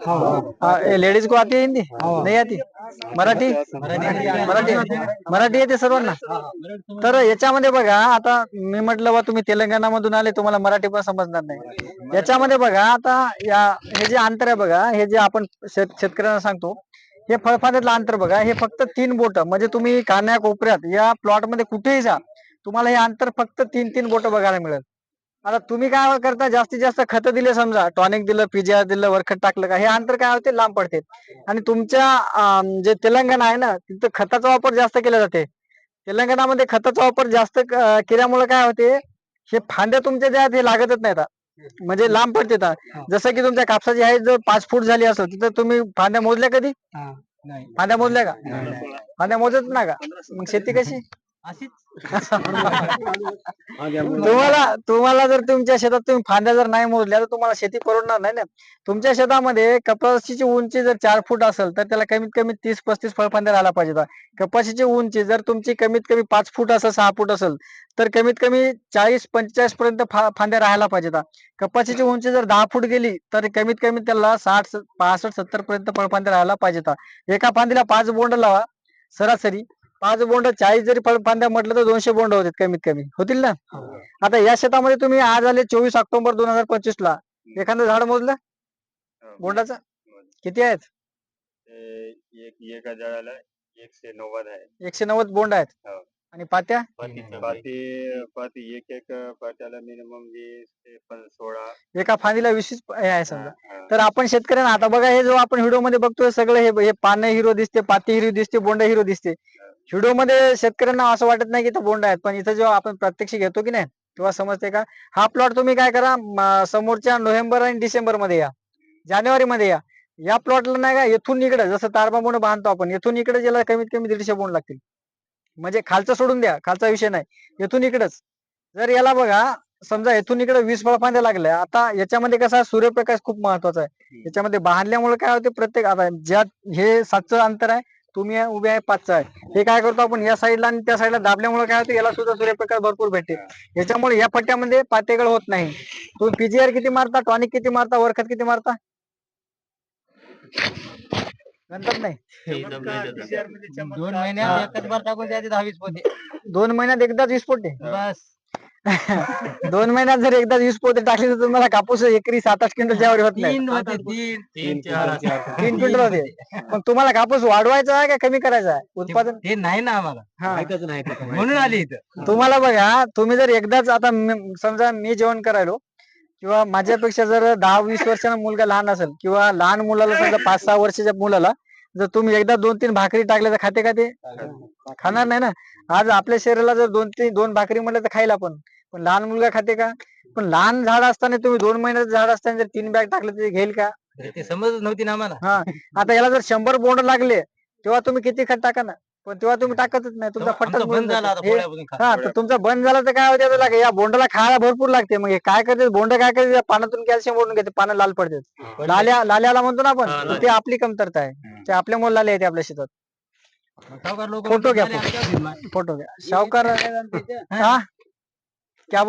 Ladies को आती है. हिंदी नहीं आती? मराठी? मराठी. मराठी येते. सर्वांना. तर याच्यामध्ये बघा आता मी म्हटलं बा तुम्ही तेलंगणा मधून आले तुम्हाला मराठी पण समजणार नाही. याच्यामध्ये बघा आता या हे जे अंतर आहे बघा हे जे आपण शेत शेतकऱ्यांना सांगतो हे फळफाद्यातलं अंतर बघा हे फक्त तीन बोट. म्हणजे तुम्ही कान्या कोपऱ्यात या प्लॉटमध्ये कुठेही जा तुम्हाला हे अंतर फक्त तीन तीन बोट बघायला मिळेल. आता तुम्ही काय करता जास्तीत जास्त खत दिले समजा टॉनिक दिलं पीजीआर दिलं वरखत टाकलं का हे अंतर काय होते? लांब पडते. आणि तुमच्या अं, जे तेलंगणा आहे ना तिथं खताचा वापर जास्त केला जाते. तेलंगणामध्ये खताचा वापर जास्त क- केल्यामुळे काय होते? हे फांद्या तुमच्या ज्या आहेत हे लागतच नाहीत. म्हणजे लांब पडते जसं की तुमच्या कापसाची आहे जर पाच फूट झाली असेल तिथं तुम्ही फांद्या मोजल्या कधी? फांद्या मोजल्या का? फांद्या मोजत ना का? मग शेती कशी? तुम्हाला तुम्हाला जर तुमच्या शेतात तुम्ही फांद्या जर नाही मोजल्या तर तुम्हाला शेती परवडणार नाही ना? तुमच्या शेतामध्ये कपाशीची उंची जर चार फूट असेल तर त्याला कमीत कमी तीस पस्तीस फळफांद्या राहायला पाहिजे कपाशीची उंची जर तुमची कमीत कमी पाच फूट असेल सहा फूट असेल तर कमीत कमी चाळीस पंचेचाळीस पर्यंत फांद्या राहायला पाहिजेत कपाशीची उंची जर दहा फूट गेली तर कमीत कमी त्याला साठ पासष्ट सत्तर पर्यंत फळफांद्या राहायला पाहिजेत एका फांदीला पाच बोंड लावा सरासरी. पाच बोंड चाळीस जरी फळफांद्या म्हटलं तर दोनशे बोंड होतील कमीत कमी. होतील ना? आता या शेतामध्ये तुम्ही आज आले चोवीस ऑक्टोबर दोन हजार पंचवीस ला एखादं झाड मोजलं? बोंडाचं? किती आहेत? एक एका झाडाला एकशे नव्वद आहे. एकशे नव्वद बोंड आहेत. हो. आणि पात्या? पाती पाती एक एक पात्याला मिनिमम वीस सोळा. एका फांदीला वीस हे आहे समजा. हा, हा. तर आपण शेतकऱ्यांना आता बघा हे जो आपण व्हिडिओमध्ये बघतोय सगळं हे हे पानं हिरो दिसते पाती हिरो दिसते बोंड हिरो दिसते. व्हिडिओमध्ये शेतकऱ्यांना असं वाटत नाही की इथं बोंड आहेत पण इथं जेव्हा आपण प्रत्यक्ष घेतो की नाही तेव्हा समजते का? हा प्लॉट तुम्ही काय करा समोरच्या नोव्हेंबर आणि डिसेंबरमध्ये या जानेवारी मध्ये या. या प्लॉटला नाही का येथून इकडे जसं तारबा बोंड बांधतो आपण येथून इकडे ज्याला कमीत कमी दीडशे बोंड लागतील. म्हणजे खालचं सोडून द्या खालचा विषय नाही. येथून इकडेच. जर याला बघा समजा येथून इकडे वीस फळफांद्या लागल्या आता याच्यामध्ये कसा सूर्यप्रकाश खूप महत्त्वाचा आहे. याच्यामध्ये बांधल्यामुळे काय होते प्रत्येक आता ज्या हे सातचं अंतर आहे तुम्ही उभे आहे पाचचं आहे. हे काय करतो आपण या साईडला आणि त्या साईडला दाबल्यामुळे काय होते याला सुद्धा सूर्यप्रकाश भरपूर भेटते. याच्यामुळे या पट्ट्यामध्ये पातेगळ होत नाही. तुम्ही पीजीआर किती मारता टॉनिक किती मारता वरखत किती मारता? नंतर नाही. दोन महिन्यात एकच बार टाकून द्यायचे दहा वीस पोते. दोन महिन्यात एकदाच वीस पोटे बस. दोन महिन्यात जर एकदा वीस पोते टाकले तर तुम्हाला कापूस एकरी सात आठ क्विंटलच्या वर होत नाही. तीन होते तीन तीन चार तीन क्विंटल होते. मग तुम्हाला कापूस वाढवायचा आहे का कमी करायचा आहे? उत्पादन? ते नाही ना आम्हाला. हा. म्हणून आली इथं. तुम्हाला बघा तुम्ही जर एकदाच आता समजा मी जेवण करायलो किंवा माझ्यापेक्षा जर दहा वीस वर्षाचा मुलगा लहान असेल किंवा लहान मुलाला समजा पाच सहा वर्षाच्या मुलाला जर तुम्ही एकदा दोन तीन भाकरी टाकल्या तर खाते का ते? खाणार नाही ना. आज आपल्या शरीराला जर दोन तीन दोन भाकरी म्हटलं तर खायला पण. पण लहान मुलगा खाते का? पण लहान झाड असताना तुम्ही दोन महिन्याचं झाड असताना जर तीन बॅग टाकले तर ते घेईल का? ते समजच नव्हती ना आम्हाला. हा. आता याला जर शंभर बोंड लागले तेव्हा तुम्ही किती खत टाका ना? पण तेव्हा तुम्ही टाकतच नाही. तुमचा फटका बंद झाला आता पोळ्यापासून खा. हा तर तुमचा बंद झाला तर काय होते? लागे या बोंडाला खायला भरपूर लागते. मग हे काय करते? बोंड काय करते? पानातून कॅल्शियम ओढून घेते. पानं लाल पडते लाल्या लाल्याला म्हणतो ना आपण ते आपली कमतरता आहे. ते आपल्यामुळे लाले येते आपल्या शेतात. सावकार लोक फोटो घ्या, फोटो. घ्या. शाहूकार हा? क्या बोल